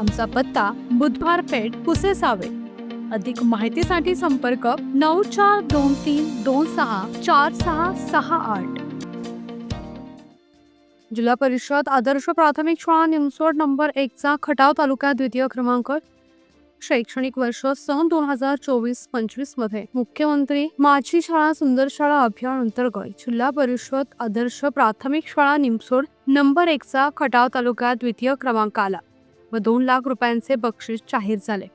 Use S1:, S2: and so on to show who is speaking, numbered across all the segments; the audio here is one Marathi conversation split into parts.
S1: आमचा पत्ता बुधवार पेठ कुसेसावे. अधिक माहितीसाठी संपर्क नऊ चार दोन तीन दोन सहा चार सहा सहा आठ. जिल्हा परिषद आदर्श प्राथमिक शाळा निमसोड नंबर एकचा खटाव तालुक्यात द्वितीय क्रमांक. शैक्षणिक वर्ष सन दोन हजार चोवीस पंचवीसमध्ये मुख्यमंत्री माझी शाळा सुंदर शाळा अभियान अंतर्गत जिल्हा परिषद आदर्श प्राथमिक शाळा निमसोड नंबर एकचा खटाव तालुक्यात द्वितीय क्रमांक आला. व दोन लाख रुपयांचे बक्षीस जाहीर झाले.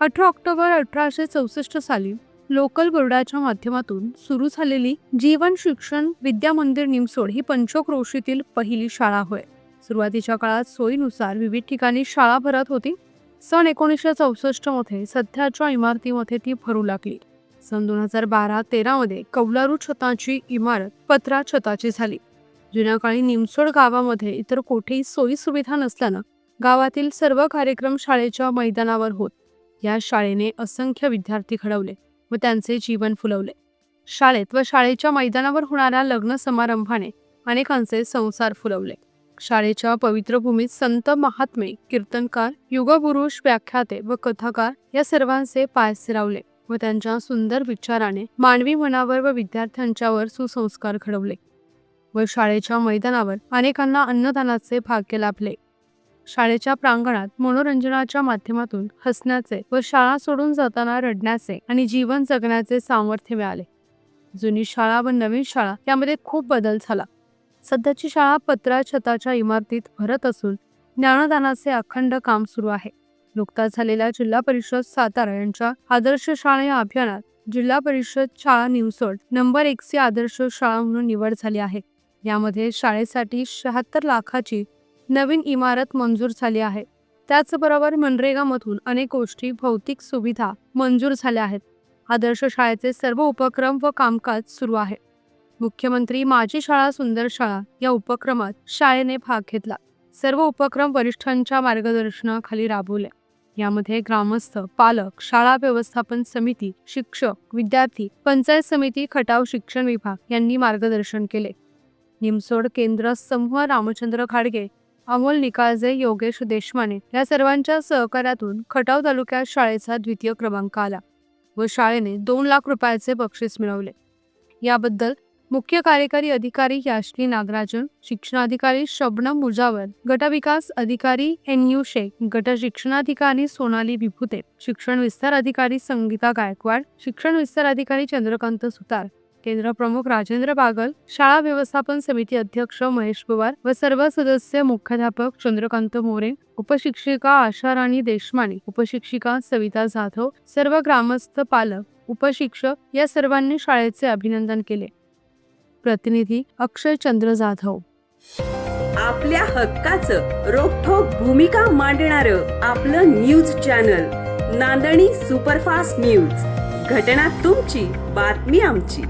S1: अठरा ऑक्टोबर अठराशे चौसष्ट साली लोकल बोर्डाच्या माध्यमातून सुरू झालेली जीवन शिक्षण विद्या मंदिर निमसोड ही पंचक्रोशीतील पहिली शाळा होय. सुरुवातीच्या काळात सोयीनुसार विविध ठिकाणी शाळा भरत होती. सन एकोणीसशे चौसष्टमध्ये सध्याच्या इमारतीमध्ये ती भरू लागली. सन दोन हजार बारा तेरा मध्ये कौलारू छताची इमारत पत्रा छताची झाली. जुन्या काळी निमसोड गावामध्ये इतर कोठेही सोयी सुविधा नसल्यानं गावातील सर्व कार्यक्रम शाळेच्या मैदानावर होत. या शाळेने असंख्य विद्यार्थी घडवले व त्यांचे जीवन फुलवले. शाळेत व शाळेच्या मैदानावर होणाऱ्या लग्न समारंभाने अनेकांचे संसार फुलवले. शाळेच्या पवित्र भूमीत संत महात्मे कीर्तनकार युगपुरुष व्याख्याते व कथाकार या सर्वांचे पाय सिरावले व त्यांच्या सुंदर विचाराने मानवी मनावर व विद्यार्थ्यांच्यावर सुसंस्कार घडवले व शाळेच्या मैदानावर अनेकांना अन्नदानाचे भाग्य लाभले. शाळेच्या प्रांगणात मनोरंजनाच्या माध्यमातून हसण्याचे व शाळा सोडून जाताना रडण्याचे आणि जीवन जगण्याचे सामर्थ्य मिळाले. जुनी शाळा व नवीन शाळा यामध्ये खूप बदल झाला. सध्याची शाळा पत्रा छताच्या इमारतीत भरत असून ज्ञानदानाचे अखंड काम सुरू आहे. नुकताच झालेल्या जिल्हा परिषद सातारा यांच्या आदर्श शाळा या अभियानात जिल्हा परिषद शाळा निमसोड नंबर एकची आदर्श शाळा म्हणून निवड झाली आहे. यामध्ये शाळेसाठी शहात्तर लाखाची नवीन इमारत मंजूर झाली आहे. त्याचबरोबर मनरेगामधून अनेक गोष्टी भौतिक सुविधा मंजूर झाल्या आहेत. आदर्श शाळेचे सर्व उपक्रम व कामकाज सुरू आहे. मुख्यमंत्री माझी शाळा सुंदर शाळा या उपक्रमात शाळेने भाग घेतला. सर्व उपक्रम वरिष्ठांच्या मार्गदर्शनाखाली राबवले. यामध्ये ग्रामस्थ पालक शाळा व्यवस्थापन समिती शिक्षक विद्यार्थी पंचायत समिती खटाव शिक्षण विभाग यांनी मार्गदर्शन केले. निमसोड केंद्र समूह रामचंद्र खाडगे अमोल निकाळजे योगेश देशमाने या सर्वांच्या सहकार्यातून खटाव तालुक्यात शाळेचा द्वितीय क्रमांक आला व शाळेने दोन लाख रुपयाचे बक्षीस मिळवले. याबद्दल मुख्य कार्यकारी अधिकारी याश्री नागराजन शिक्षणाधिकारी शबनम मुजावर गटविकास अधिकारी एन यू शेख गट शिक्षणाधिकारी सोनाली विभुते शिक्षण विस्तार अधिकारी संगीता गायकवाड शिक्षण विस्तार अधिकारी चंद्रकांत सुतार केंद्र प्रमुख राजेंद्र बागल शाळा व्यवस्थापन समिती अध्यक्ष महेश पवार व सर्व सदस्य मुख्याध्यापक चंद्रकांत मोरे उपशिक्षिका आशा राणी देशमाने उपशिक्षिका सविता जाधव सर्व ग्रामस्थ पालक उपशिक्षक या सर्वांनी शाळेचे अभिनंदन केले. प्रतिनिधी अक्षय चंद्र जाधव.
S2: आपल्या हक्काचं रोखोक भूमिका मांडणार आपलं न्यूज चॅनल नांदणी सुपरफास्ट न्यूज. घटना तुमची बातमी आमची.